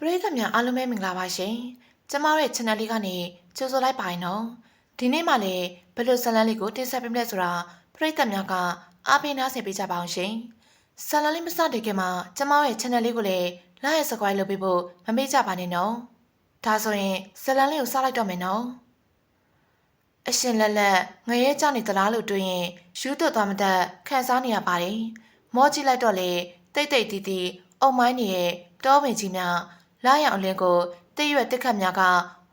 ပရိသတ်များအားလုံးပဲမင်္ဂလာပါရှင်။ကျမတို့ရဲ့ channel လေးကနေကြိုဆိုလိုက်ပါရင်တော့ဒီနေ့မှလည်းဘယ်လိုဇာတ်လမ်းလေးကိုတင်ဆက်ပေးမလဲဆိုတာပရိသတ်များကအားပေးနားဆင်ပေးကြပါအောင်ရှင်။ဇာတ်လမ်းလေးမစတင်ခင်မှာကျမတို့ရဲ့ channel လေးကိုလည်း like ရ subscribe လုပ်ပေးဖို့မမေ့ကြပါနဲ့နော်။ဒါဆိုရင်ဇာတ်လမ်းလေးကိုစလိုက်တော့မယ်နော်။အရှင်လက်လက်ငရဲကြောင့်နေသလားလို့တွေးရင်ယူသွတ်သွားမတတ်ခန်းစားနေရပါတယ်။မောကြည့်လိုက်တော့လေတိတ်တိတ်တီးတီးအုံမိုင်းနေရဲ့တောပင်ကြီးများ လာရောက်အလင်းကိုတည့်ရွက်တက်ခတ်များက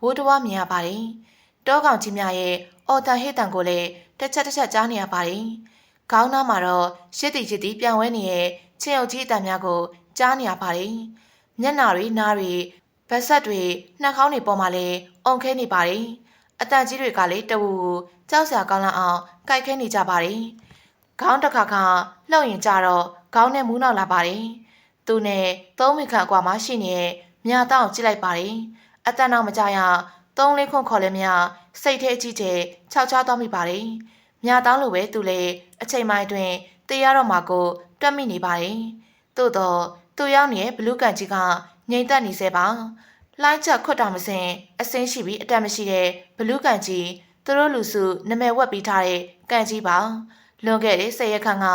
ဝိုးတဝါမြင်ရပါတယ်။တောကောင်ကြီးများရဲ့အော်တန်ဟေးတန်ကိုလည်းတစ်ချက်တစ်ချက်ကြားနေရပါတယ်။ခေါင်းသားမှာတော့ရှစ်တီရှစ်တီပြန်ဝဲနေတဲ့ချင်းအုပ်ကြီးအတန်များကိုကြားနေရပါတယ်။မျက်နာတွေနားတွေဗက်ဆက်တွေနှာခေါင်းတွေပေါ်မှာလည်းအုံခဲနေပါတယ်။အတန်ကြီးတွေကလည်းတဝူကြောက်စရာကောင်းလောက်အောင်ကြိုက်ခဲနေကြပါတယ်။ခေါင်းတစ်ခါခါလှုပ်ရင်ကြတော့ခေါင်းနဲ့မူးနောက်လာပါတယ်။သူနဲ့သုံးမိခန့်အကွာမှာရှိနေတဲ့ မြာတောင်းကြည့်လိုက်ပါတယ်။အတန်တော့မကြရသုံးလေးခွန်းခေါ်လဲမြစိတ်ထဲအကြည့်ကျခြောက်ချားသွားမိပါတယ်။မြာတောင်းလိုပဲသူလည်းအချိန်မှအတွင်းတေးရတော့မှာကိုတွက်မိနေပါတယ်။သို့တော့သူရောက်နေတဲ့ဘလူးကန်ကြီးကငိမ့်သက်နေစေပါ။လိုင်းချက်ခွတ်တာမစင်အစင်းရှိပြီးအတက်မရှိတဲ့ဘလူးကန်ကြီးသူတို့လူစုနမဲဝက်ပြီးထားတဲ့ကန်ကြီးပါ။လွန်ခဲ့တဲ့ဆယ်ရက်ခန့်က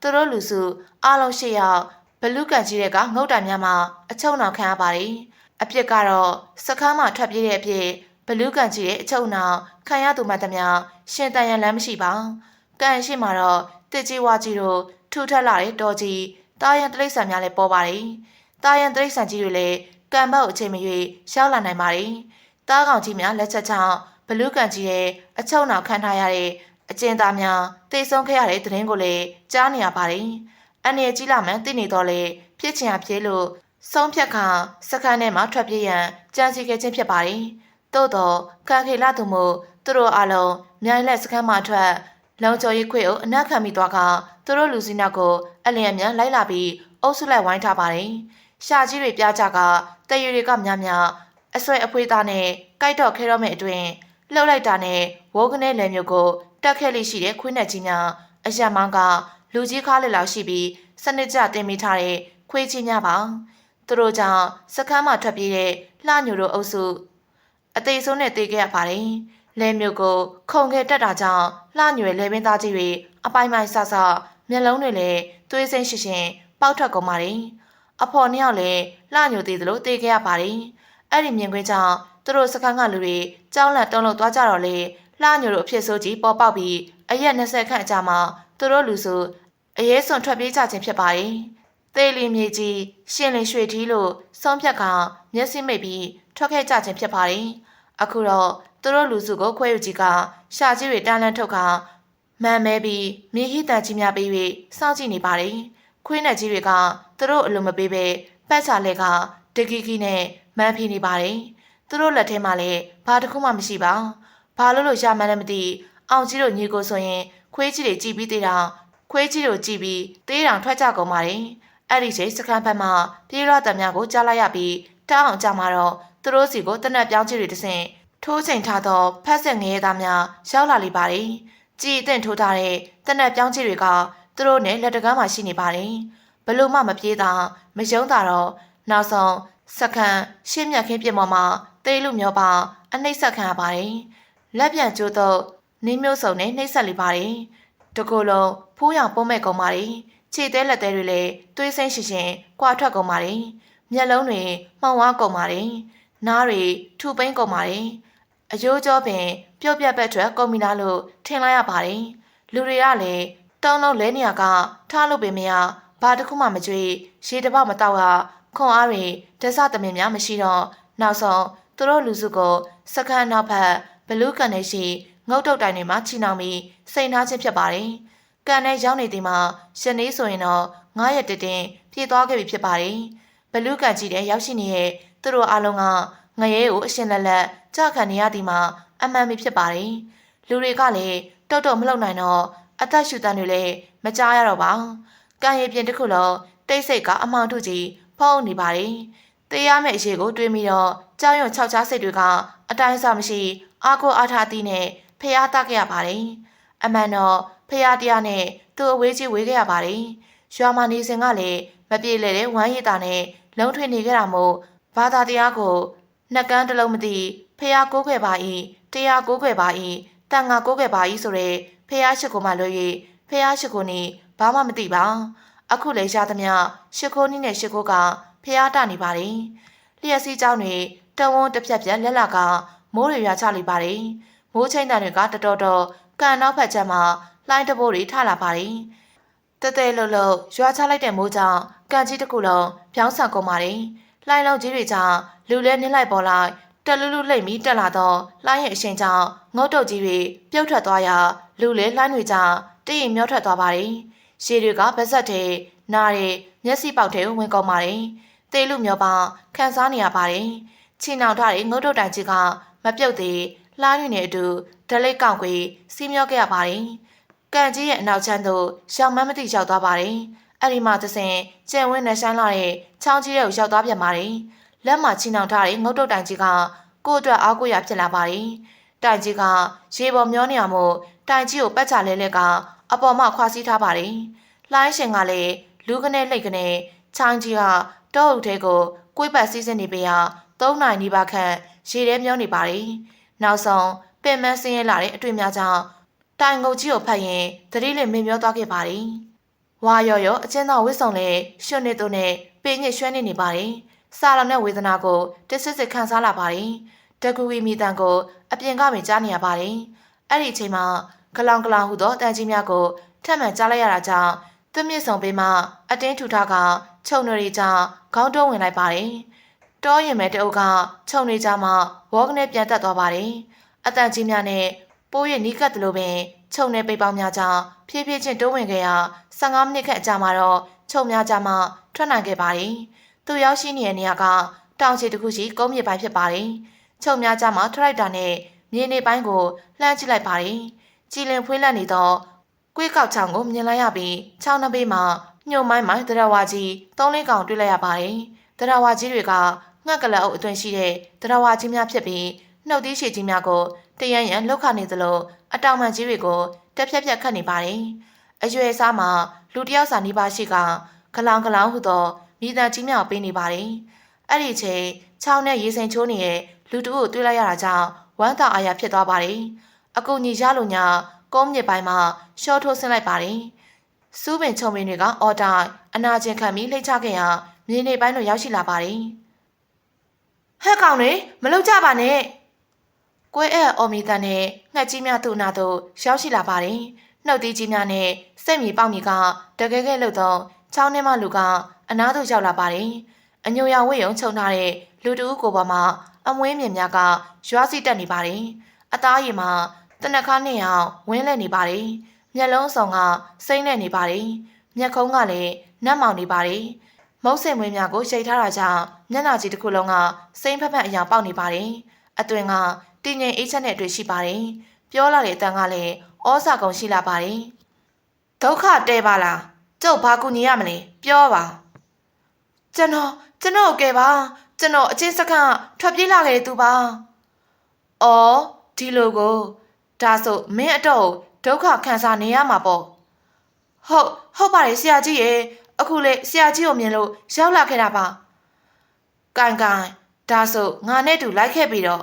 သူတို့လူစုအားလုံး၈ယောက် ဘလူးကန်ကြီးတဲ့ကငုတ်တိုင်များမှာအချုံနောက်ခံရပါတယ်။အပြစ်ကတော့စခန်းမှာထွက်ပြေးတဲ့အဖြစ်ဘလူးကန်ကြီးရဲ့အချုံနောက်ခံရသူမှတည်းရှင်တန်ရန်လမ်းမရှိပါ။ကန်ရှိမှာတော့တစ်ကြီးဝါကြီးတို့ထူထပ်လာတဲ့တော်ကြီးတာယန်တိရစ္ဆာန်များလည်းပေါ်ပါတယ်။တာယန်တိရစ္ဆာန်ကြီးတွေလည်းကံပေါက်အချိန်မရွေးရှောက်လာနိုင်ပါတယ်။တားကောင်ကြီးများလက်ချက်ကြောင့်ဘလူးကန်ကြီးရဲ့အချုံနောက်ခံထားရတဲ့အကျဉ်းသားများတိတ်ဆုံးခဲ့ရတဲ့သတင်းကိုလည်းကြားနေရပါတယ်။ အနေကြီးလာမှန်းသိနေတော့လေဖြစ်ချင်ရဖြစ်လို့ဆုံးဖြတ်ခါစခန်းထဲမှာထွက်ပြေးရန်ကြံစီခဲ့ခြင်းဖြစ်ပါတယ်။သို့တော့ခံခေလာသူမို့သူတို့အလုံးမြိုင်လက်စခန်းမှာထွက်လုံကျော်ရေးခွေကိုအနက်ခံမိသွားကသူတို့လူစည်းနောက်ကိုအလျင်အမြန်လိုက်လာပြီးအုပ်စုလိုက်ဝိုင်းထားပါတယ်။ရှာကြီးတွေပြကြကတရွေတွေကများများအဆွဲအဖွေးသားနဲ့ကြိုက်တော့ခဲတော့မဲ့အတွင်လှုပ်လိုက်တာနဲ့ဝိုးကနေလယ်မျိုးကိုတက်ခဲ့လိရှိတဲ့ခွေးနဲ့ကြီးများအရမောင်းက လူကြီးခါလက်လောက်ရှိပြီးစနစ်ကျတင်မိထားတဲ့ခွေးကြီးများပါသူတို့ကြောင့်စခန်းမှာထွက်ပြေးတဲ့လှညိုတို့အုပ်စုအသေးဆုံးနဲ့တေးခဲ့ရပါတယ်လဲမျိုးကိုခုံခဲတက်တာကြောင့်လှညွယ်လဲပင်သားကြီးတွေအပိုင်ပိုင်ဆဆမျက်လုံးတွေလည်းသွေးစိမ့်ရှင်းရှင်းပေါက်ထွက်ကုန်ပါတယ်အဖော်နှစ်ယောက်လည်းလှညိုသေးသလိုတေးခဲ့ရပါတယ်အဲ့ဒီမြင်ကွင်းကြောင့်သူတို့စခန်းကလူတွေကြောင်းလန့်တုံးလို့သွားကြတော့လေလှညိုတို့အဖြစ်ဆိုးကြီးပေါ်ပေါက်ပြီးအရက်20ခန့်အကြာမှာ သူတို့လူစုအရေးစွန်ထွက်ပြေးကြခြင်းဖြစ်ပါတယ်။သေလီမြေကြီးရှင်လင်ရွှေထီးလို့ဆုံးဖြတ်ကမျက်စိမိတ်ပြီးထွက်ခဲ့ကြခြင်းဖြစ်ပါတယ်။အခုတော့သူတို့လူစုကိုခွဲယူကြီးကရှာကြီးတွေတန်းလန်းထုတ်ကမှန်မဲပြီးမြေဟိတန်ကြီးများပေး၍စောင့်ကြည့်နေပါတယ်။ခွေးနဲ့ကြီးတွေကသူတို့အလိုမပေးပဲပတ်ချလဲကတကီကီနဲ့မန်းဖီနေပါတယ်။သူတို့လက်ထဲမှာလည်းဘာတစ်ခုမှမရှိပါ။ဘာလို့လို့ရမှန်းလည်းမသိအောင်ကြီးတို့ညီကိုဆိုရင် ခွေးကြီးတွေကြည်ပြီးသေးတာခွေးကြီးတို့ကြည်ပြီးသေးတောင်ထွက်ကြကုန်ပါတယ်အဲ့ဒီချိန်စကန်ဘက်မှာပြေးရတဲ့များကိုကြားလိုက်ရပြီးတောင်းအောင်ကြမှာတော့သူတို့စီကိုတနက်ပြောင်းကြီးတွေတဆင့်ထိုးချိန်ထားသောဖက်ဆက်ငရဲသားများရောက်လာလိပါတယ်ကြည်အင့်ထိုးထားတဲ့တနက်ပြောင်းကြီးတွေကသူတို့နဲ့လက်တကမ်းမှာရှိနေပါတယ်ဘလို့မှမပြေးတာမယုံတာတော့နောက်ဆုံးစကန်ရှင်းမြတ်ခင်းပြင်ပေါ်မှာတေးလူမျိုးပါအနှိမ့်ဆက်ခံရပါတယ်လက်ပြန်ကျိုးတော့ နင်းမျိုးစုံနဲ့နှိမ့်ဆက်လိပါတယ်တကူလုံးဖိုးရောင်ပုံမဲ့ကုန်ပါတယ်ခြေသေးလက်သေးတွေလည်းသွေးစိမ့်ရှင်ရှင်ကွာထွက်ကုန်ပါတယ်မျက်လုံးတွေမှောင်ဝါကုန်ပါတယ်နားတွေထူပိန်ကုန်ပါတယ်အယိုးကြောပင်ပြုတ်ပြက်ပက်ထွက်ကုန်ပြီလားလို့ထင်လိုက်ရပါတယ်လူတွေကလည်းတုံးလုံးလဲနေရကထားလို့ပင်မရဘာတစ်ခုမှမကြွေရေတပေါက်မတော့ကခွန်အားတွေဒဆသမင်များမရှိတော့နောက်ဆုံးသူတို့လူစုကိုစခန်းနောက်ဖက်ဘလူးကန်နေရှိ ငုတ်တုတ်တိုင်တွေမှာချီနှောင်ပြီးစိန်ထားခြင်းဖြစ်ပါတယ်။ကန်နဲ့ရောက်နေသည်မှာရှနေဆိုရင်တော့9ရက်တတင်ပြေးသွားခဲ့ပြီဖြစ်ပါတယ်။ဘလူးကန်ကြီးတဲ့ရောက်ရှိနေတဲ့သူတို့အားလုံးကငရဲကိုအရှင်လက်လက်ကြခံနေရသည်မှာအမှန်ပဲဖြစ်ပါတယ်။လူတွေကလည်းတုတ်တုတ်မလုပ်နိုင်တော့အသက်ရှူတန်းတွေလည်းမကြားရတော့ပါ။ကန်ရည်ပြင်တစ်ခုလုံးတိတ်ဆိတ်ကအမောင်ထုကြီးဖုံးနေပါတယ်။တေးရမယ့်အရေးကိုတွေးမိတော့ကြောင်ရွံ့ခြောက်ချားစိတ်တွေကအတိုင်းအဆမရှိအာကိုအားထားသည်နဲ့ ဖះတခဲ့ရပါတယ်။အမှန်တော့ဖះတရားနဲ့သူ့အဝေးကြီးဝေးခဲ့ရပါတယ်။ရွာမနေစဉ်ကလည်းမပြေလေတဲ့ဝမ်းရည်တာနဲ့လုံထွေနေခဲ့တာမို့ဘ ဘာသာတရားကိုနှက်ကန်းတစ်လုံးမသိဖះကိုးခွဲပါ၏တရားကိုးခွဲပါ၏တန်ငါကိုးခွဲပါ၏ဆိုရဲဖះရှိခိုးမှလွှဲ၍ဖះရှိခိုးနီဘာမှမသိပါအခုလေရသမျှရှိခိုးနီနဲ့ရှိခိုးကဖះတနေပါတယ်လျှက်စီးเจ้าတွေတဝန်းတစ်ဖြက်ဖြက်လက်လာကမိုးတွေရွာချလိပါတယ် မိုးချိန်တန်တွေကတတော်တော်ကန်နောက်ဖက်ချက်မှာလှိုင်းတဘိုးတွေထလာပါတယ်တဲတဲလှုပ်လှုပ်ရွာချလိုက်တဲ့မိုးကြောင့်ကန်ကြီးတစ်ခုလုံးပြောင်းဆန်ကုန်ပါတယ်လှိုင်းလုံးကြီးတွေကြောင့်လူလဲနင်းလိုက်ပေါ်လိုက်တလူလူလိမ့်ပြီးတက်လာတော့လှိုင်းရဲ့အရှင်ကြောင့်ငုတ်တုတ်ကြီးတွေပြုတ်ထွက်သွားရာလူလဲလှိုင်းတွေကြောင့်တည်ရင်မျောထွက်သွားပါတယ်ရှည်တွေကဗက်ဆက်ထဲနားတွေမျက်စိပေါက်ထဲဝင်ကုန်ပါတယ်တေးလူမျောပါခန်းစားနေရပါတယ်ချီနှောင်ထားတဲ့ငုတ်တုတ်တိုင်ကြီးကမပြုတ်သေး လှိုင်းတွေနဲ့အတူဒလိတ်ကောက်ကွေစီးမျောခဲ့ရပါတယ်ကန်ကြီးရဲ့အနောက်ချမ်းသို့ရှောင်းမန်းမသိရောက်သွားပါတယ်အဲ့ဒီမှာသစဉ်ကျန်ဝင်းနဲ့ဆိုင်လာတဲ့ချောင်းကြီးရဲ့ရောက်သွားပြန်ပါတယ်လက်မှာချီနှောင်ထားတဲ့ငုတ်တုတ်တိုင်ကြီးကကိုယ့်အတွက်အားကိုးရဖြစ်လာပါတယ်တိုင်ကြီးကရေပေါ်မျောနေရမို့တိုင်ကြီးကိုပတ်ချလဲလဲကအပေါ်မှာခွာစီးထားပါတယ်လှိုင်းရှင်ကလည်းလူကနေလှိတ်ကနေချောင်းကြီးကတောအုပ်ထဲကိုကိုယ်ပတ်စီးစင်းနေပေရာ၃နိုင်နီးပါးခန့်ရေထဲမျောနေပါတယ် နောက်ဆုံးပင်မဆင်းရဲလာတဲ့အတွေ့များကြောင့်တိုင်ငုတ်ကြီးကိုဖတ်ရင်သတိလင်မင်မျောသွားခဲ့ပါတယ်။ဝါရော်ရောအကျဉ်းသားဝစ်ဆောင်လေရွှွနေသူနဲ့ပေညစ်ရွှဲနေနေပါတယ်။စာလောင်တဲ့ဝေဒနာကိုတဆစ်စစ်ခံစားလာပါတယ်။တကူဝီမိတန်ကိုအပြင်ကမှကြားနေရပါတယ်။အဲ့ဒီအချိန်မှာဂလောင်ဂလောင်ဟူသောတန်ကြီးများကိုထပ်မံကြားလိုက်ရတာကြောင့်သူမြင့်ဆောင်ပေးမှအတင်းထူထားကခြုံတွေကြောင့်ခေါင်းတုံးဝင်လိုက်ပါတယ်။ တောရင်မဲ့တအုပ်ကခြုံနေကြမှဝေါကနေပြန်တက်သွားပါတယ်။အတန်ကြီးများနဲ့ပိုးရဲ့နီးကပ်တယ်လို့ပင်ခြုံနေပိတ်ပေါင်းများကြောင့်ဖြည်းဖြည်းချင်းတိုးဝင်ခဲ့ရာ15မိနစ်ခန့်အကြာမှာတော့ခြုံများကြမှထွက်နိုင်ခဲ့ပါတယ်။သူရောက်ရှိနေတဲ့နေရာကတောင်ချေတစ်ခုရှိကုန်းမြေပိုင်းဖြစ်ပါတယ်။ခြုံများကြမှထရိုက်တာနဲ့မြေနေပိုင်းကိုလှမ်းကြည့်လိုက်ပါတယ်။ကြည်လင်ဖွေးလန့်နေသောကွေးကောက်ချောင်ကိုမြင်လိုက်ရပြီးချောင်းနှပေးမှာညုံမိုင်းမိုင်းတရဝါကြီးသုံးလေးကောင်တွေ့လိုက်ရပါတယ်။ တရဝါကြီးတွေကငှက်ကလအုပ်အတွင်ရှိတဲ့တရဝါကြီးများဖြစ်ပြီးနှုတ်သီးရှည်ကြီးများကိုတရန်ရန်လှုပ်ခနေသလိုအတောင်မှန်ကြီးတွေကိုတက်ဖြက်ဖြက်ခတ်နေပါတယ်။အရွယ်စားမှာလူတယောက်စာနေပါရှိကဂလောင်ဂလောင်ဟုသောမိသားကြီးများပေးနေပါတယ်။အဲ့ဒီချိန်ချောင်းနဲ့ရေစိမ်ချိုးနေတဲ့လူတူကိုတွေ့လိုက်ရတာကြောင့်ဝမ်းသာအားရဖြစ်သွားပါတယ်။အကူညီရလို့ညာကုန်းမြစ်ပိုင်းမှာရှော့ထိုးဆင်းလိုက်ပါတယ်။စူးပင်ချုံပင်တွေကအော်တိုင်းအနာကျင်ခံပြီးလှိမ့်ချခဲ့ရာ မြေနေပိုင်းတို့ရောက်ရှိလာပါတယ်။ဟဲ့ကောင်တွေမလုပ်ကြပါနဲ့။ကွဲအဲ့အော်မီတန်နဲ့ငှက်ကြီးများသူ့နာသို့ရောက်ရှိလာပါတယ်။နှုတ်သီးကြီးများနဲ့စိတ်မီပေါက်မီကတကယ်ကဲလို့တော့ချောင်းထဲမှလူကအနားသို့ရောက်လာပါတယ်။အညိုရောင်ဝိယုံခြုံထားတဲ့လူတူကိုပေါ်မှာအမွေးမြင်များကရွာစီတက်နေပါတယ်။အသားရည်မှာတနခါနဲ့အောင်ဝင်းလဲနေပါတယ်။မျက်လုံးစုံကစိမ့်နေနေပါတယ်။မျက်ခုံးကလည်းနတ်မောင်နေပါတယ်။ မုတ်စင်မွေးများကိုရှိတ်ထားတာကြောင့်မျက်နှာကြီးတစ်ခုလုံးကစိမ့်ဖက်ဖက်အရာပေါက်နေပါတယ်။အတွင်ကတည်ငြိမ်အေးချက်နဲ့တွေ့ရှိပါတယ်။ပြောလာတဲ့အတန်ကလည်းဩစာကုန်ရှိလာပါတယ်။ဒုက္ခတဲပါလား။ကျုပ်ဘာကူညီရမလဲပြောပါ။ကျွန်တော်ကျွန်တော်ကဲပါကျွန်တော်အချင်းစခန်းထွက်ပြေးလာခဲ့တဲ့သူပါ။အော်ဒီလိုကိုဒါဆိုမင်းအတော့ဒုက္ခခံစားနေရမှာပေါ့။ဟုတ်ဟုတ်ပါတယ်ဆရာကြီးရေ အခုလေဆရာကြီးကိုမြင်လို့ရောက်လာခဲ့တာပါ။ကန်ကန်ဒါဆိုငါနဲ့တူလိုက်ခဲ့ပြီးတော့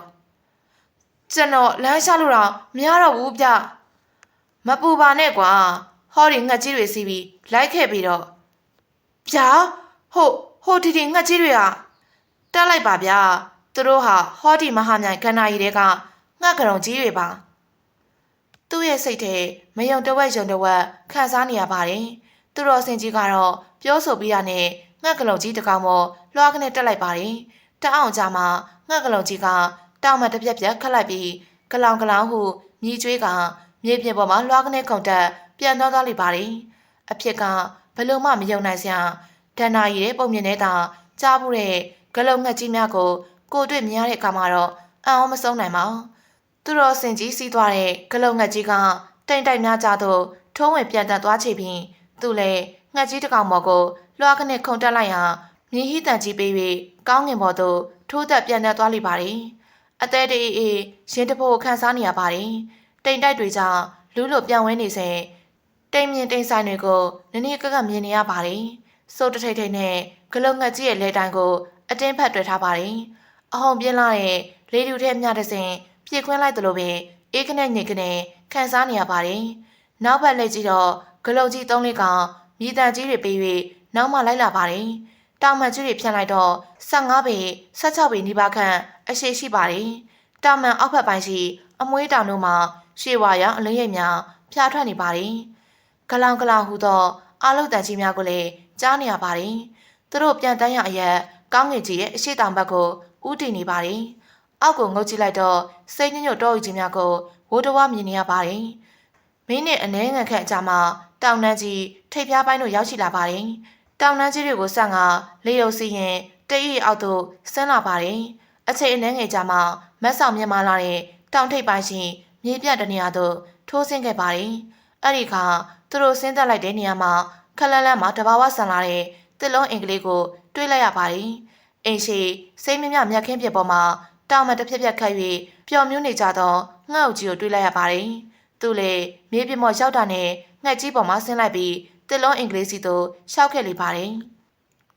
ကျွန်တော်လမ်းလျှောက်လို့တော့မရတော့ဘူးဗျ။မပူပါနဲ့ကွာဟောဒီငှက်ကြီးတွေစီးပြီးလိုက်ခဲ့ပြီးတော့ဗျာဟုတ်ဟိုဒီဒီငှက်ကြီးတွေကတက်လိုက်ပါဗျာသူတို့ဟာဟောဒီမဟာမြိုင်ခန္ဓာကြီးတွေကငှက်ကြုံကြီးတွေပါသူ့ရဲ့စိတ်ထဲမယုံတဝက်ယုံတဝက်ခံစားနေရပါတယ် သူတော်စင်ကြီးကတော့ပြောဆိုပြီးတာနဲ့ငှက်ကလုံကြီးတကောင်မောလွှားကနေတက်လိုက်ပါတယ်တအောင်ကြမှာငှက်ကလုံကြီးကတောင်မတစ်ပြက်ပြက်ခတ်လိုက်ပြီးဂလောင်ဂလောင်ဟုမြည်ကျွေးကမြေပြင်ပေါ်မှာလွှားကနေခုန်တက်ပြန်သွားသွားလိမ့်ပါတယ်အဖြစ်ကဘလို့မှမယုံနိုင်စရာဒဏ္ဍာရီတဲ့ပုံမြင်နေတာကြားဘူးတဲ့ဂလုံငှက်ကြီးများကိုကိုတွေ့မြင်ရတဲ့အခါမှာတော့အံ့ဩမဆုံးနိုင်ပါဘူးသူတော်စင်ကြီးစီးသွားတဲ့ဂလုံငှက်ကြီးကတိမ်တိုက်များကြသို့ထုံးဝင်ပြန်တက်သွားချေပြီး သူလည်းငှက်ကြီးတစ်ကောင်ပေါ်ကိုလွှားကနေခုန်တက်လိုက်ရာမြည်ဟိတန်ကြီးပေးပြီးကောင်းငင်ပေါ်သို့ထိုးသက်ပြန်တက်သွားလိမ့်ပါတယ်အသေးတေးအေးရင်တဖို့ခန်းစားနေရပါတယ်တိမ်တိုက်တွေကြောင့်လူးလို့ပြန်ဝဲနေစဉ်တိမ်မြင့်တိမ်ဆိုင်တွေကိုနည်းနည်းကကမြင်နေရပါတယ်စိုးတထိတ်ထိတ်နဲ့ဂလုံငှက်ကြီးရဲ့လဲတိုင်းကိုအတင်းဖက်တွေ့ထားပါတယ်။အဟုန်ပြင်းလာတဲ့လေတူထဲမြတဲ့စဉ်ပြေခွင်းလိုက်သလိုပဲအေးကနဲ့ညစ်ကနေခန်းစားနေရပါတယ်။နောက်ဘက်လက်ကြည့်တော့ ဂလုံကြီးသုံးလေးကောင်မြေတံကြီးတွေပေး၍နောက်မှလိုက်လာပါတယ်။တောင်မှန်ကြီးတွေဖြန့်လိုက်တော့15ပေ16ပေနီးပါးခန့်အရှိရှိပါတယ်။တောင်မှန်အောက်ဘက်ပိုင်းရှိ အမွှေးတောင်တို့မှာရှေဝါရောင်အလင်းရိပ်များဖျားထွက်နေပါတယ်။ဂလောင်ဂလောင်ဟူသောအလုတ်တန်ကြီးများကိုလည်းကြားနေရပါတယ်။သူတို့ပြန်တန်းရအရက်ကောင်းငင်ကြီးရဲ့အရှိတောင်ဘက်ကိုဥတည်နေပါတယ်။အောက်ကိုငုတ်ကြည့်လိုက်တော့စိတ်ညညွတ်တော့ယူခြင်းများကိုဝိုးတဝမြင်နေရပါတယ်။မင်းနဲ့အနှဲငယ်ခန့်အကြမှာ တောင်နှန်းကြီးထိပ်ဖျားပိုင်းတို့ရောက်ရှိလာပါတယ်။တောင်နှန်းကြီးတွေကိုဆက်ငါလေယုံစီရင်တိတ်ရီအောက်သို့ဆင်းလာပါတယ်။အချိန်အနှဲငယ်ကြမှာမက်ဆောင်မြင်မာလာတဲ့တောင်ထိပ်ပိုင်းရှိမြေပြတ်တနေရာသို့ထိုးဆင်းခဲ့ပါတယ်။အဲ့ဒီခါသူတို့ဆင်းသက်လိုက်တဲ့နေရာမှာခက်လန်းလန်းမှာတဘာဝဆန်လာတဲ့တစ်လုံးအင်္ဂလိပ်ကိုတွေးလိုက်ရပါတယ်။အိမ်ရှိစိတ်မြမြမြက်ခင်းပြပေါ်မှာတောင်မတစ်ဖြက်ဖြက်ခတ်၍ပျော်မြူးနေကြသောငှက်အုပ်ကြီးကိုတွေးလိုက်ရပါတယ်။ သူလည်းမြေပြင်ပေါ်ရောက်တာနဲ့ငှက်ကြီးပေါ်မှာဆင်းလိုက်ပြီးတစ်လုံးအင်္ဂလိပ်စီသို့ရှောက်ခဲ့လေပါတယ်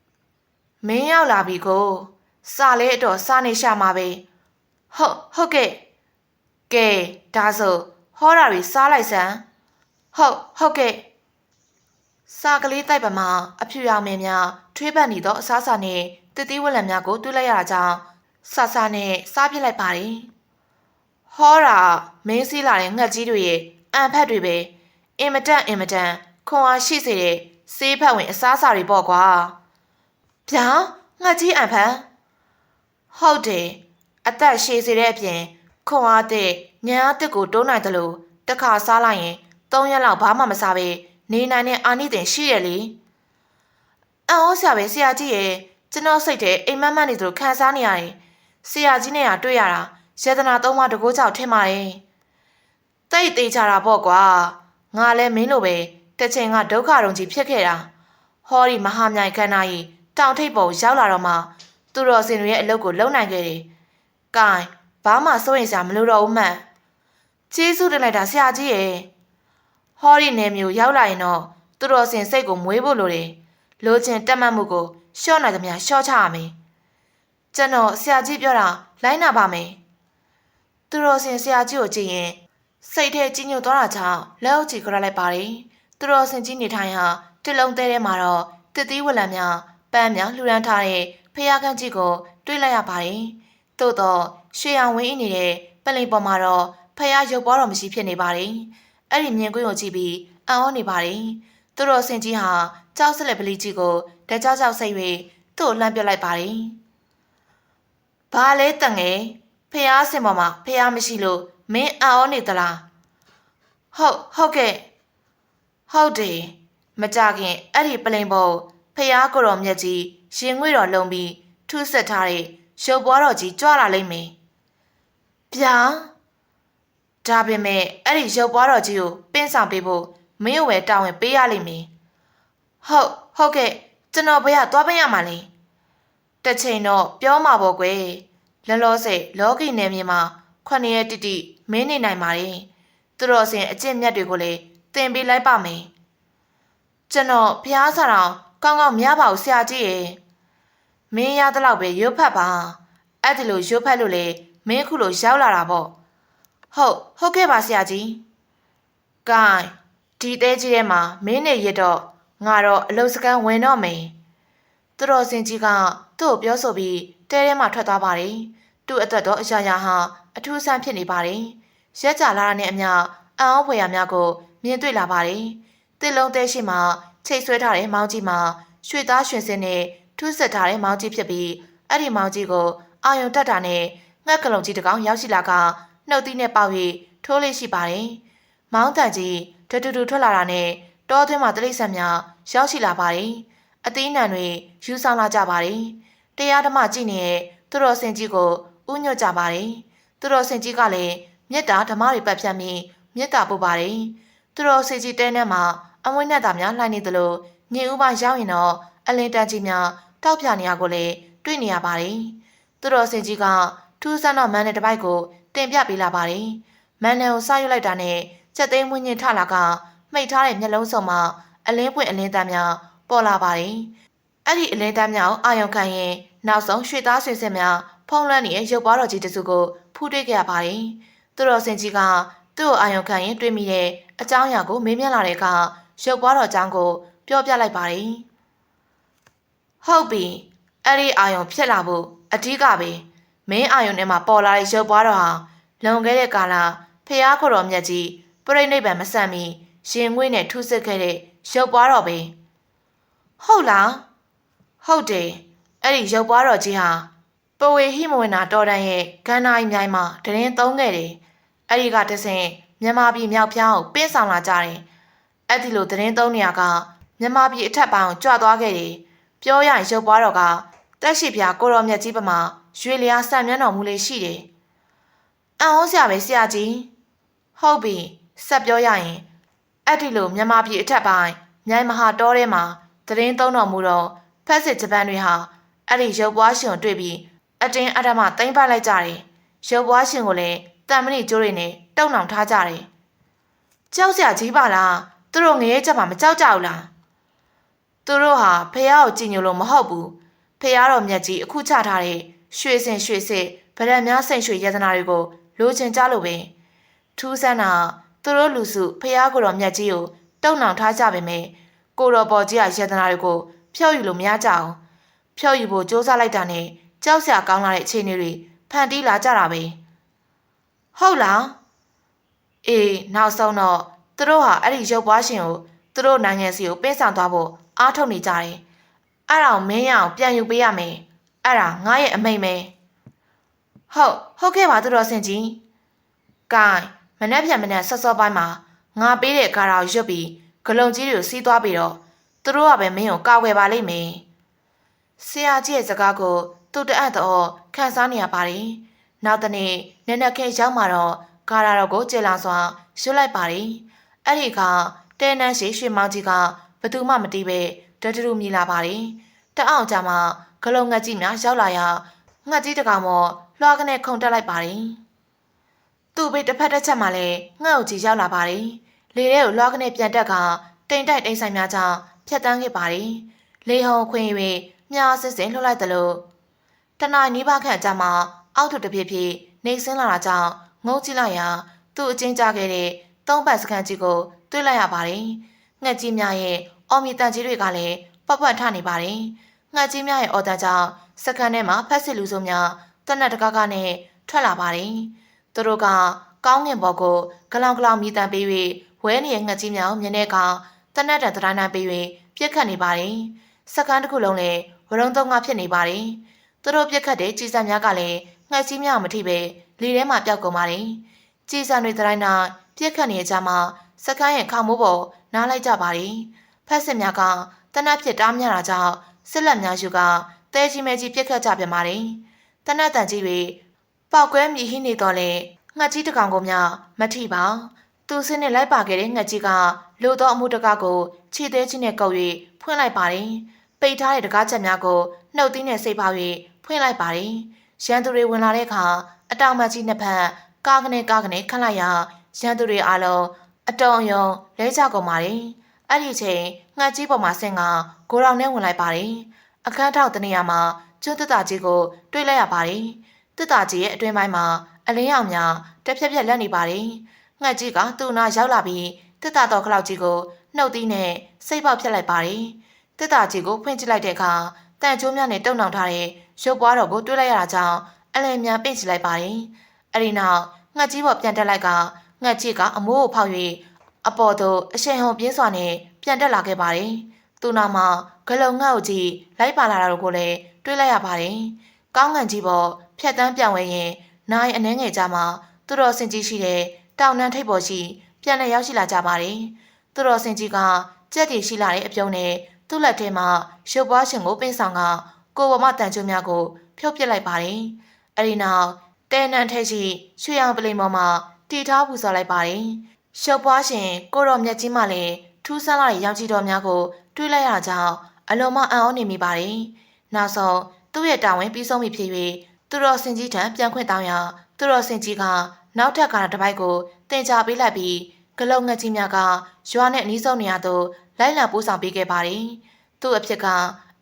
။မင်းရောက်လာပြီကိုစာလေးအတော်စာနေရှာမှာပဲ။ဟုတ်ဟုတ်ကဲ့ကဲဒါဆိုဟောတာတွေစားလိုက်စမ်းဟုတ်ဟုတ်ကဲ့စာကလေးတိုက်ပမာအဖြူရောင်မင်းများထွေးပတ်နေသောအစားအစာနဲ့တတိဝက်လက်များကိုတွေးလိုက်ရတာကြောင့်ဆာဆာနဲ့စားပြစ်လိုက်ပါတယ် ဟောတာမင်းစည်းလာတဲ့ငှက်ကြီးတွေရဲ့အံဖက်တွေပဲအင်မတန်အင်မတန်ခွန်အားရှိစေတဲ့စေးဖက်ဝင်အစားအစာတွေပေါ့ကွာဗျာငှက်ကြီးအံဖက်ဟုတ်တယ်အသက်ရှည်စေတဲ့အပြင်ခွန်အားတဲ့ညံအားတက်ကိုတိုးနိုင်တယ်လို့တစ်ခါစားလိုက်ရင်၃ရက်လောက်ဘာမှမစားပဲနေနိုင်တဲ့အာနိသင်ရှိရလေအံ့ဩစရာပဲဆရာကြီးရဲ့ကျွန်တော်စိတ်ထဲအိမ်မက်မက်နေသလိုခံစားနေရတယ်ဆရာကြီးနဲ့ကတွေ့ရတာ ယေဒနာသုံးပါးတကိုးကြောက်ထင်ပါတယ်တိတ်သေးချတာပေါ့ကွာငါလည်းမင်းလိုပဲတစ်ချိန်ကဒုက္ခတုံကြီးဖြစ်ခဲ့တာဟောဒီမဟာမြိုင်ခန္ဓာကြီးတောင်ထိပ်ပေါ်ရောက်လာတော့မှသူတော်စင်တွေရဲ့အလုပ်ကိုလုပ်နိုင်ခဲ့တယ်။ကဲဘာမှစိုးရင်စရာမလိုတော့ဘူးမှန်။ကျေးဇူးတင်လိုက်တာဆရာကြီးရဲ့ဟောဒီနယ်မျိုးရောက်လာရင်တော့သူတော်စင်စိတ်ကိုမွေးဖို့လိုတယ်။လိုချင်တက်မှတ်မှုကိုရှော့နိုင်သမျှရှော့ချရမယ်။ကျွန်တော်ဆရာကြီးပြောတာလိုင်းနာပါမယ်။ သူတော်စင်ဆရာကြီးကိုကြည့်ရင်စိတ်ထဲကြီးညိုသွားတာကြောင့်လက်အုပ်ချီကြရလိုက်ပါတယ်။သူတော်စင်ကြီးနေထိုင်ဟာတစ်လုံးသေးထဲမှာတော့တစ်သီးဝလံများပန်းများလှူဒန်းထားတဲ့ဖျားခန့်ကြီးကိုတွေးလိုက်ရပါတယ်။သို့တော့ရွှေအောင်ဝင်းနေတဲ့ပလင်ပေါ်မှာတော့ဖျားရုပ်ပွားတော်မရှိဖြစ်နေပါတယ်။အဲ့ဒီမြင်ကွင်းကိုကြည့်ပြီးအံ့ဩနေပါတယ်။သူတော်စင်ကြီးဟာကြောက်စလက်ပလီကြီးကိုတကြောက်ကြောက်ဆိတ်၍သူ့ကိုလှမ်းပြလိုက်ပါတယ်။ဘာလဲတန်ငယ် ဖျားစင်ပေါ်မှာဖျားမရှိလို့မင်းအံ့ဩနေသလား။ဟုတ်ဟုတ်ကဲ့ဟုတ်တယ်မကြခင်အဲ့ဒီပလိန်ပေါ်ဖျားကိုတော်မြတ်ကြီးရင်ငွေတော်လုံးပြီးထုဆက်ထားတဲ့ရုပ်ပွားတော်ကြီးကြွလာလိမ့်မယ်။ဗျာဒါပေမဲ့အဲ့ဒီရုပ်ပွားတော်ကြီးကိုပင်းဆောင်ပေးဖို့မင်းဝယ်တောင်းဝင်ပေးရလိမ့်မယ်။ဟုတ်ဟုတ်ကဲ့ကျွန်တော်ဘယ်ကသွားပေးရမှာလဲ။တစ်ချိန်တော့ပြောမှာပေါ့ကွယ်။ လောလောဆယ်လောကီနယ်မြေမှာခொနရဲ့တိတိမင်းနေနိုင်ပါတယ်။သူတော်စင်အကျင့်မြတ်တွေကိုလည်းသင်ပေးလိုက်ပါမယ်။ကျွန်တော်ဖျားစာတော်ကောင်းကောင်းမရပါဘူးဆရာကြီးရဲ့။မင်းရတဲ့လောက်ပဲရွတ်ဖတ်ပါ။အဲ့ဒီလိုရွတ်ဖတ်လို့လေမင်းခုလိုရောက်လာတာပေါ့။ဟုတ်ဟုတ်ကဲ့ပါဆရာကြီး။ gain ဒီတဲကြီးထဲမှာမင်းနေရတော့ငါတော့အလုစကန်ဝင်တော့မယ်။သူတော်စင်ကြီးကသူ့ကိုပြောဆိုပြီးတဲထဲမှာထွက်သွားပါတယ်။ သူ့အသက်တော့အရာရာဟာအထူးဆန်းဖြစ်နေပါတယ်။ရက်ကြလာတာနဲ့အမျှအံ့ဩဖွယ်ရာများကိုမြင်တွေ့လာပါတယ်။တစ်လုံးတဲရှိမှချိတ်ဆွဲထားတဲ့မောင်းကြီးမှာရွှေသားရွှင်စင်းနဲ့ထူးဆက်ထားတဲ့မောင်းကြီးဖြစ်ပြီးအဲ့ဒီမောင်းကြီးကိုအာယုံတက်တာနဲ့ငှက်ကလုံးကြီးတစ်ကောင်ရောက်ရှိလာကနှုတ်သီးနဲ့ပေါက်၍ထိုးလေးရှိပါတယ်။မောင်းတန်ကြီးတတူတူထွက်လာတာနဲ့တောသွင်းမှာတလိษံများရောက်ရှိလာပါတယ်။အသီးနှံတွေယူဆောင်လာကြပါတယ်။တရားဓမ္မကြည့်နေတဲ့သူတော်စင်ကြီးကို ဥညွတ်ကြပါတယ်။သူတော်စင်ကြီးကလည်းမေတ္တာဓမ္မတွေပတ်ဖြတ်ပြီးမေတ္တာပို့ပါတယ်။သူတော်စင်ကြီးတဲနဲ့မှာအမွေးနဲ့တာများလှိုင်းနေသလိုညင်ဥပရောက်ရင်တော့အလင်းတန်းကြီးများတောက်ပြနေရကိုလည်းတွေ့နေရပါတယ်။သူတော်စင်ကြီးကထူးဆန်းသောမန်းတဲ့တစ်ပိုက်ကိုတင်ပြပေးလာပါတယ်။မန်းနဲ့ကိုစရွလိုက်တာနဲ့ချက်သိမ်းမွင်းညင်ထလာကမှိတ်ထားတဲ့မျက်လုံးစုံမှာအလင်းပွင့်အလင်းတန်းများပေါ်လာပါတယ်။အဲ့ဒီအလင်းတန်းများကိုအာယုံခံရင်နောက်ဆုံးရွှေသားဆွေစစ်များ ဖုံးလွှမ်းနေတဲ့ရုပ်ပွားတော်ကြီးတစ်စုကိုဖူးတွေ့ခဲ့ရပါတယ်။သူတော်စင်ကြီးကသူ့ကိုအာယုံခံရင်တွေ့မိတဲ့အကြောင်းအရာကိုမေးမြန်းလာတဲ့အခါရုပ်ပွားတော်ကြောင်းကိုပြောပြလိုက်ပါတယ်။ဟုတ်ပြီအဲ့ဒီအာယုံဖြစ်လာဖို့အဓိကပဲမင်းအာယုံထဲမှာပေါ်လာတဲ့ရုပ်ပွားတော်ဟာလွန်ခဲ့တဲ့ကာလဖျားခေါ်တော်မြတ်ကြီးပြိဋိဘံမဆန့်မီရှင်ငွေနဲ့ထုစစ်ခဲ့တဲ့ရုပ်ပွားတော်ပဲဟုတ်လားဟုတ်တယ်အဲ့ဒီရုပ်ပွားတော်ကြီးဟာ ပဝေဟိမဝနာတော်တန်ရဲ့ကန္နာအီမြိုင်မှာတရင်သုံးခဲ့တယ်အဲ့ဒီကတဆင်မြန်မာပြည်မြောက်ဖြောင်းကိုပင်းဆောင်လာကြတယ်အဲ့ဒီလိုတရင်သုံးနေရကမြန်မာပြည်အထက်ပိုင်းကိုကြွသွားခဲ့တယ်ပြောရရင်ရုပ်ပွားတော်ကတက်ရှိဖျားကိုရောမြတ်ကြီးပမာရွှေလျားဆံမြန်းတော်မူလေးရှိတယ်အံ့ဩစရာပဲဆရာကြီးဟုတ်ပြီဆက်ပြောရရင်အဲ့ဒီလိုမြန်မာပြည်အထက်ပိုင်းမြိုင်မဟာတောထဲမှာတရင်သုံးတော်မူတော့ဖက်စစ်ဂျပန်တွေဟာအဲ့ဒီရုပ်ပွားရှင်ကိုတွေ့ပြီး အတင်းအဓမ္မသိမ့်ပလိုက်ကြတယ်ရုပ်ပွားရှင်ကိုလည်းတန်မဏိကျိုးတွေနဲ့တုံနှောင်ထားကြတယ်ကြောက်စရာကြီးပါလားသူတို့ငရဲချက်မှာမကြောက်ကြဘူးလားသူတို့ဟာဖះကိုကြည်ညိုလို့မဟုတ်ဘူးဖះတော်မြတ်ကြီးအခုချထားတဲ့ရွှေစင်ရွှေစစ်ဗရံများစိန်ရွှေယတနာတွေကိုလိုချင်ကြလို့ပဲထူးဆန်းတာသူတို့လူစုဖះကိုတော်မြတ်ကြီးကိုတုံနှောင်ထားကြပေမဲ့ကိုတော်ပေါ်ကြီးကယတနာတွေကိုဖျောက်ယူလို့မရကြအောင်ဖျောက်ယူဖို့စ조사လိုက်တာနဲ့ ကြောက်စရာကောင်းလာတဲ့အခြေအနေတွေဖန်တီးလာကြတာပဲဟုတ်လားအေးနောက်ဆုံးတော့သူတို့ဟာအဲ့ဒီရုပ်ပွားရှင်ကိုသူတို့နိုင်ငံစီကိုပေးဆောင်သွားဖို့အားထုတ်နေကြတယ်အဲ့ဒါကိုမင်းရအောင်ပြန်ယူပေးရမယ်အဲ့ဒါငါရဲ့အမိတ်ပဲဟုတ်ဟုတ်ကဲ့ပါသူတော်စင်ကြီးကဲမနှက်ပြန်မနှက်ဆော့ဆော့ပိုင်းမှာငါပေးတဲ့ကာရာကိုရွတ်ပြီးဂလုံကြီးတွေကိုစီးသွားပြီးတော့သူတို့ကပဲမင်းကိုကောက်ွယ်ပါလိမ့်မယ်ဆရာကြီးရဲ့စကားကို သူတအပ်တော့ခန်းစားနေရပါတယ်။နောက်တနေ့နက်နက်ခဲရောက်မှတော့ဂါရာတော်ကိုကျေလောင်စွာရွတ်လိုက်ပါတယ်။အဲ့ဒီကတဲနန်းရှိရွှေမောင်ကြီးကဘသူမှမတီးပဲတတရူမြည်လာပါတယ်။တအောင်ကြမှာဂလုံငတ်ကြီးများရောက်လာရာငှက်ကြီးတကောင်မော်လွှားကနေခုန်တက်လိုက်ပါတယ်။သူ့ဘေးတစ်ဖက်တစ်ချက်မှာလည်းငှက်အုပ်ကြီးရောက်လာပါတယ်။လေထဲကိုလွှားကနေပြန်တက်ကတိမ်တိုက်တိမ်ဆိုင်များကြောင့်ဖြတ်တန်းခဲ့ပါတယ်။လေဟုံခွင်၍မြားစစ်စင်လှုပ်လိုက်တယ်လို့ တနင်္နီးပါးခန့်ကြာမှအောက်ထပ်တစ်ဖြည်းဖြည်းနေဆင်းလာတာကြောင့်ငုံကြည့်လိုက်ရာသူ့အချင်းကြခဲ့တဲ့သုံးပတ်စခန်းကြီးကိုတွေ့လိုက်ရပါတယ်။ငှက်ကြီးများရဲ့အော်မီတန်ကြီးတွေကလည်းပတ်ပတ်ထနေပါတယ်။ငှက်ကြီးများရဲ့အော်တန်ကြောင့်စခန်းထဲမှာဖက်စစ်လူစုများတနက်တကားကနဲ့ထွက်လာပါတယ်။သူတို့ကကောင်းငင်ဘော်ကိုဂလောင်ဂလောင်မြည်တမ်းပေး၍ဝဲနေတဲ့ငှက်ကြီးများကိုမြင်တဲ့အခါတနက်တန်တရိုင်းနိုင်ပေး၍ပြက်ခတ်နေပါတယ်။စကန်းတစ်ခုလုံးလည်းဝရုံသုံးကဖြစ်နေပါတယ်။ သူတို့ပြက်ခတ်တဲ့ကြီးစံများကလည်းငှက်ကြီးများမထိပဲလေထဲမှာပျောက်ကုန်ပါတယ်။ကြီးစံတွေတရိုင်းနိုင်ပြက်ခတ်နေကြမှာစကန်းရဲ့ခေါမိုးပေါ်နားလိုက်ကြပါတယ်။ဖက်စစ်များကတနက်ဖြစ်တားမြတာကြောင့်စစ်လက်များယူကတဲကြီးမဲကြီးပြက်ခတ်ကြပြန်ပါတယ်။တနက်တန်ကြီးတွေပောက်ကွဲမြည်ဟိနေတော့လေငှက်ကြီးတကောင်ကိုမြမထိပါသူစင်းနဲ့လိုက်ပါခဲ့တဲ့ငှက်ကြီးကလိုသောအမှုတကားကိုခြေသေးချင်းနဲ့ကုပ်၍ဖွင့်လိုက်ပါတယ်။ ပိတ်ထားတဲ့တကားချက်များကိုနှုတ်သီးနဲ့စိတ်ပေါက်၍ဖွင့်လိုက်ပါတယ်။ရန်သူတွေဝင်လာတဲ့အခါအတောင်မကြီးနှစ်ဖက်ကားကနေကားကနေခန့်လိုက်ရာရန်သူတွေအားလုံးအတုံယုံလဲကြကုန်ပါတယ်။အဲ့ဒီချိန်ငှက်ကြီးပေါ်မှာဆင်ကဂိုရောင်နဲ့ဝင်လိုက်ပါတယ်။အခန်းထောက်တနေရာမှာကျွတ်တတကြီးကိုတွေ့လိုက်ရပါတယ်။တတကြီးရဲ့အတွင်းပိုင်းမှာအလင်းရောင်များတက်ဖြက်ဖြက်လက်နေပါတယ်။ငှက်ကြီးကသူ့နာရောက်လာပြီးတက်တာတော်ခလောက်ကြီးကိုနှုတ်သီးနဲ့စိတ်ပေါက်ဖြတ်လိုက်ပါတယ်။ တက်တာကြီးကိုဖွင့်ကြည့်လိုက်တဲ့အခါတန်ချိုးများနဲ့တုံနှောင်ထားတဲ့ရုပ်ပွားတော်ကိုတွေ့လိုက်ရတာကြောင့်အလယ်များပိတ်ကြည့်လိုက်ပါတယ်။အဲဒီနောက်ငှက်ကြီးပေါ်ပြန်တက်လိုက်ကငှက်ကြီးကအမိုးကိုဖောက်၍အပေါ်သို့အရှင်ဟုန်ပြင်းစွာနဲ့ပြန်တက်လာခဲ့ပါတယ်။သူ့နောက်မှာဂလုံငှက်ကိုကြီးလိုက်ပါလာတာကိုလည်းတွေ့လိုက်ရပါတယ်။ကောင်းငံကြီးပေါ်ဖြတ်တန်းပြန်ဝဲရင်နိုင်အနှဲငယ်ကြမှာသူတော်စင်ကြီးရှိတဲ့တောင်နှန်းထိပ်ပေါ်ရှိပြန်လည်ရောက်ရှိလာကြပါတယ်။သူတော်စင်ကြီးကကြက်တည်ရှိလာတဲ့အပြုံးနဲ့ သူ့လက်ထဲမှာရုပ်ပွားရှင်ကိုပင်းဆောင်ကကိုဝမတန်ချိုးများကို ဖြုတ်ပစ်လိုက်ပါတယ်။အဲဒီနောက်တဲနန်းထဲရှိရွှေရောင်ပလိန်ပေါ်မှာတီထားပူဇော်လိုက်ပါတယ်။ရုပ်ပွားရှင်ကိုတော်မြတ်ကြီးမှလည်းထူးဆန်းလာတဲ့ရောင်ကြီးတော်များကို တွေးလိုက်ရကြောင်းအလုံးမအံ့ဩနေမိပါတယ်။နောက်ဆုံးသူ့ရဲ့တာဝန်ပြီးဆုံးပြီဖြစ်၍သူတော်စင်ကြီးထံပြန်ခွင့်တောင်းရာသူတော်စင်ကြီးကနောက်ထပ်ကားတစ်ပိုက်ကိုတင်ချပေးလိုက်ပြီးဂလုံငှက်ကြီးများကရွာနဲ့အနီးဆုံးနေရာသို့ လိုက်လံပို့ဆောင်ပေးခဲ့ပါတယ်။သူ့အဖြစ်က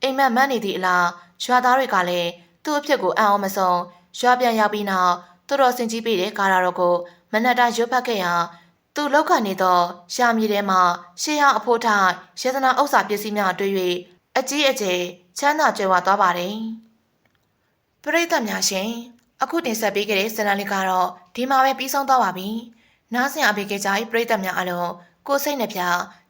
အိမ်မက်မန်းနေသည့်အလားရွာသားတွေကလည်းသူ့အဖြစ်ကိုအံ့ဩမဆုံးရွာပြန်ရောက်ပြီးနောက်တော်တော်စင်ကြီးပေးတဲ့ကာရာတော်ကိုမနက်တိုင်းရွတ်ဖတ်ခဲ့ရာသူလောက်ခနေသောရှာမြေထဲမှရှေးဟောင်းအဖို့ထိုင်ရေသနာဥစ္စာပစ္စည်းများတွေ့၍အကြီးအကျယ်ချမ်းသာကြွယ်ဝသွားပါတယ်။ပရိသတ်များရှင်အခုတင်ဆက်ပေးခဲ့တဲ့ဇာတ်လမ်းလေးကတော့ဒီမှာပဲပြီးဆုံးသွားပါပြီ။နားဆင်အားပေးကြတဲ့ပရိသတ်များအလုံးကိုယ်စိတ်နှပြ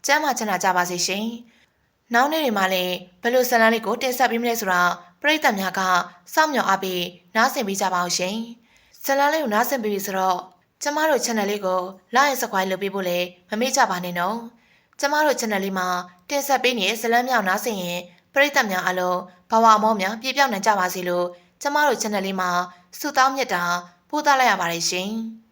ကျမ်းမာချမ်းသာကြပါစေရှင်။နောက်နေ့တွေမှာလည်းဘယ်လိုဇာတ်လမ်းလေးကိုတင်ဆက်ပေးမလဲဆိုတာပရိသတ်များကစောင့်မျှော်အားပေးနားဆင်ပေးကြပါအောင်ရှင်။ဇာတ်လမ်းလေးကိုနားဆင်ပြီးပြီဆိုတော့ကျမတို့ channel လေးကို like and subscribe လုပ်ပေးဖို့လည်းမမေ့ကြပါနဲ့နော်။ကျမတို့ channel လေးမှာတင်ဆက်ပေးနေတဲ့ဇာတ်လမ်းမြောက်နားဆင်ရင်ပရိသတ်များအလုံးဘဝအမောများပြည့်ပြောင်းနိုင်ကြပါစေလို့ကျမတို့ channel လေးမှာဆုတောင်းမြတ်တာပို့သလိုက်ရပါတယ်ရှင်။